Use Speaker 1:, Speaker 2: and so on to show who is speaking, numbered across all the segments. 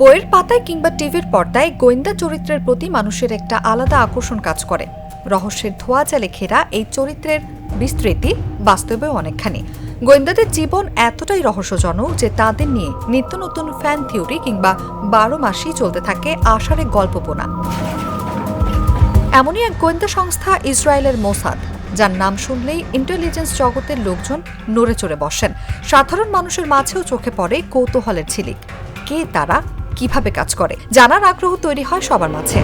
Speaker 1: বইয়ের পাতায় কিংবা টিভির পর্দায় গোয়েন্দা চরিত্রের প্রতি মানুষের একটা আলাদা আকর্ষণ কাজ করে। রহস্যের ধোয়া জালে ঘেরা এই চরিত্রের বিস্তৃতি বাস্তবেও অনেকখানি। গোয়েন্দাদের জীবন এতটাই রহস্যজনক যে তাদের নিয়ে নিত্য নতুন ফ্যান থিওরি কিংবা বারো মাসই চলতে থাকে আষাঢ়ে গল্পপোনা। এমনই এক গোয়েন্দা সংস্থা ইসরায়েলের মোসাদ, যার নাম শুনলেই ইন্টেলিজেন্স জগতের লোকজন নড়ে চড়ে বসেন। সাধারণ মানুষের মাঝেও চোখে পড়ে কৌতূহলের ঝিলিক। কে তারা? কীভাবে কাজ করে, জানার আগ্রহ তৈরি হয় সবার মাঝে।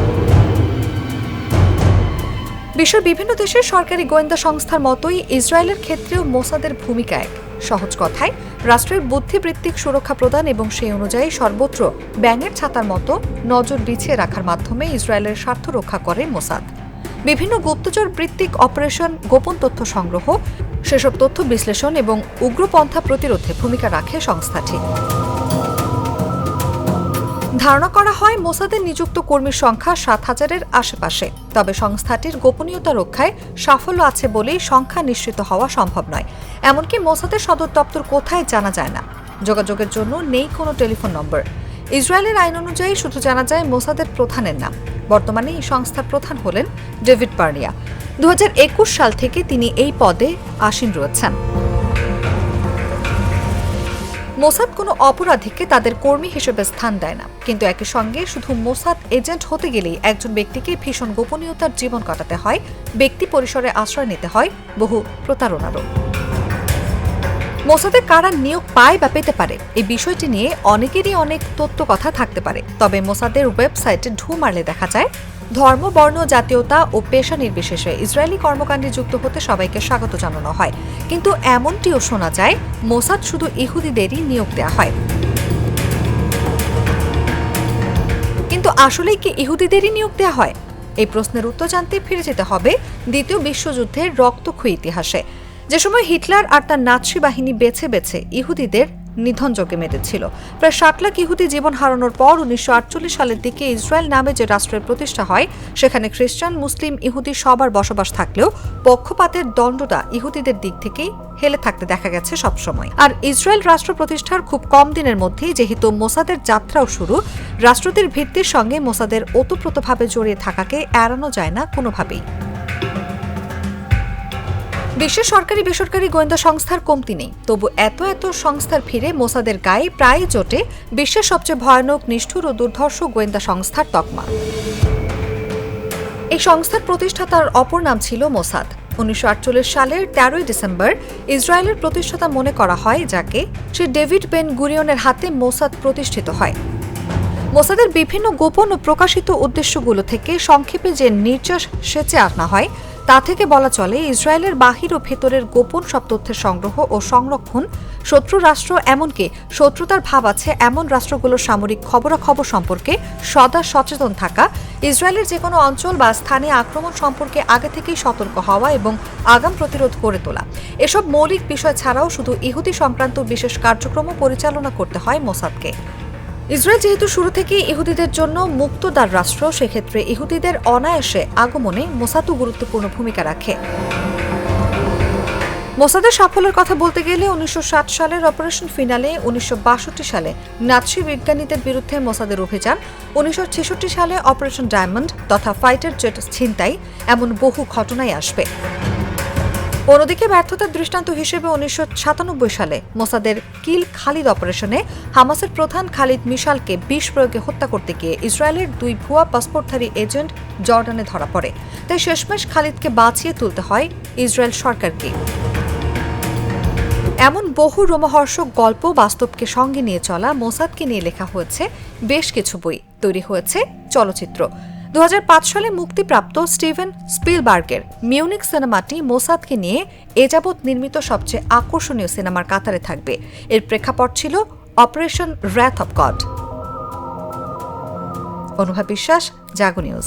Speaker 1: বিশ্বের বিভিন্ন দেশের সরকারি গোয়েন্দা সংস্থার মতোই ইসরায়েলের ক্ষেত্রেও মোসাদের ভূমিকা এক। সহজ কথায়, রাষ্ট্রের বুদ্ধিবৃত্তিক সুরক্ষা প্রদান এবং সেই অনুযায়ী সর্বত্র ব্যাঙের ছাতার মতো নজর বিছিয়ে রাখার মাধ্যমে ইসরায়েলের স্বার্থ রক্ষা করে মোসাদ। বিভিন্ন গুপ্তচর বৃত্তিক অপারেশন, গোপন তথ্য সংগ্রহ, সেসব তথ্য বিশ্লেষণ এবং উগ্রপন্থা প্রতিরোধে ভূমিকা রাখে সংস্থাটি। ধারণা করা হয় মোসাদের নিযুক্ত কর্মীর সংখ্যা সাত হাজারের আশেপাশে। তবে সংস্থাটির গোপনীয়তা রক্ষায় সাফল্য আছে বলেই সংখ্যা নিশ্চিত হওয়া সম্ভব নয়। এমনকি মোসাদের সদর দপ্তর কোথায় জানা যায় না। যোগাযোগের জন্য নেই কোনো টেলিফোন নম্বর। ইসরায়েলের আইন অনুযায়ী শুধু জানা যায় মোসাদের প্রধানের নাম। বর্তমানে এই সংস্থার প্রধান হলেন ডেভিড পার্নিয়া দু সাল থেকে তিনি এই পদে আসীন রয়েছেন। মোসাদ কোনো অপরাধীকে তাদের কর্মী হিসেবে স্থান দেয় না। কিন্তু একই সঙ্গে শুধু মোসাদ এজেন্ট হতে গেলেই একজন ব্যক্তিকে ভীষণ গোপনীয়তার জীবন কাটাতে হয়, ব্যক্তি পরিসরে আশ্রয় নিতে হয়, বহু প্রতারণারও। মোসাদে কারা নিয়োগ পায় বা পেতে পারে এই বিষয়টি নিয়ে অনেকেরই অনেক তথ্য কথা থাকতে পারে। তবে মোসাদের ওয়েবসাইটে ঢু মারলে দেখা যায় ধর্ম, বর্ণ, জাতীয়তা ও পেশা নির্বিশেষে ইসরায়েলি কর্মকাণ্ডে যুক্ত হতে সবাইকে স্বাগত জানানো হয়। কিন্তু এমনটিও শোনা যায়, মোসাদ শুধু ইহুদিদেরই নিয়োগ দেওয়া হয়। কিন্তু আসলেই কি ইহুদিদেরই নিয়োগ দেওয়া হয়? এই প্রশ্নের উত্তর জানতে ফিরে যেতে হবে দ্বিতীয় বিশ্বযুদ্ধের রক্তক্ষয়ী ইতিহাসে। যে সময় হিটলার আর তার নাৎসি বাহিনী বেছে বেছে ইহুদিদের নিধনযোগ্যে মেতেছিল। প্রায় ষাট লাখ ইহুদি জীবন হারানোর পর উনিশশো আটচল্লিশ সালের দিকে ইসরায়েল নামে যে রাষ্ট্রের প্রতিষ্ঠা হয়, সেখানে খ্রিস্টান, মুসলিম, ইহুদি সবার বসবাস থাকলেও পক্ষপাতের দণ্ডটা ইহুদিদের দিক থেকেই হেলে থাকতে দেখা গেছে সবসময়। আর ইসরায়েল রাষ্ট্র প্রতিষ্ঠার খুব কম দিনের মধ্যেই যেহেতু মোসাদের যাত্রাও শুরু রাষ্ট্রটির ভিত্তির সঙ্গে মোসাদের ওতপ্রোতভাবে জড়িয়ে থাকাকে এড়ানো যায় না কোনোভাবেই। বিশ্বের সরকারি বেসরকারি গোয়েন্দা সংস্থার কমতি নেই। তবু এত এত সংস্থার ফিরে মোসাদের গায়ে প্রায় জোটে বিশ্বের সবচেয়ে ভয়ানক, নিষ্ঠুর ও দুর্ধর্ষ গোয়েন্দা সংস্থার তকমা। এই সংস্থার প্রতিষ্ঠাতার অপর নাম ছিল মোসাদ। উনিশশো আটচল্লিশ সালের তেরোই ডিসেম্বর ইসরায়েলের প্রতিষ্ঠাতা মনে করা হয় যাকে সে ডেভিড বেন গুরিয়নের হাতে মোসাদ প্রতিষ্ঠিত হয়। মোসাদের বিভিন্ন গোপন ও প্রকাশিত উদ্দেশ্যগুলো থেকে সংক্ষেপে যে নির্যাস সেচে আনা হয় তা থেকে বলা চলে, ইসরায়েলের বাহির ও ভেতরের গোপন সব তথ্যের সংগ্রহ ও সংরক্ষণ শত্রু রাষ্ট্র এমনকি শত্রুতার ভাব আছে এমন রাষ্ট্রগুলোর সামরিক খবরাখবর সম্পর্কে সদা সচেতন থাকা, ইসরায়েলের যে কোনো অঞ্চল বা স্থানে আক্রমণ সম্পর্কে আগে থেকেই সতর্ক হওয়া এবং আগাম প্রতিরোধ করে তোলা। এসব মৌলিক বিষয় ছাড়াও শুধু ইহুদি সংক্রান্ত বিশেষ কার্যক্রমও পরিচালনা করতে হয় মোসাদকে। ইসরায়েল যেহেতু শুরু থেকেই ইহুদিদের জন্য মুক্তদার রাষ্ট্র, সেক্ষেত্রে ইহুদিদের অনায়াসে আগমনে মোসাদও গুরুত্বপূর্ণ ভূমিকা রাখে। মোসাদের সাফল্যের কথা বলতে গেলে উনিশশো সালের অপারেশন ফিনালে, উনিশশো বাষট্টি সালে নাৎসি বিজ্ঞানীদের বিরুদ্ধে মোসাদের অভিযান, উনিশশো ছেষট্টি সালে অপারেশন ডায়মন্ড তথা ফাইটার জেট ছিনতাই, এমন বহু ঘটনাই আসবে। অন্যদিকে ব্যর্থতার দৃষ্টান্ত হিসেবে উনিশশো সাতানব্বই সালে মোসাদের কিল খালিদ অপারেশনে হামাসের প্রধান খালিদ মিশালকে বিষ প্রয়োগে হত্যা করতে গিয়ে ইসরায়েলের দুই ভুয়া পাসপোর্টধারী এজেন্ট জর্ডানে ধরা পড়ে। তাই শেষমেশ খালিদকে বাঁচিয়ে তুলতে হয় ইসরায়েল সরকারকে। এমন বহু রোমহর্ষক গল্প বাস্তবকে সঙ্গে নিয়ে চলা মোসাদকে নিয়ে লেখা হয়েছে বেশ কিছু বই। তৈরি হয়েছে চলচ্চিত্র। পাঁচ সালে মুক্তিপ্রাপ্ত স্টিভেন স্পিলবার্গের মিউনিক সিনেমাটি মোসাদকে নিয়ে এ যাবৎ নির্মিত সবচেয়ে আকর্ষণীয় সিনেমার কাতারে থাকবে। এর প্রেক্ষাপট ছিল অপারেশন র্যাথ অব গড। অনুভব বিশ্বাস, জাগো নিউজ।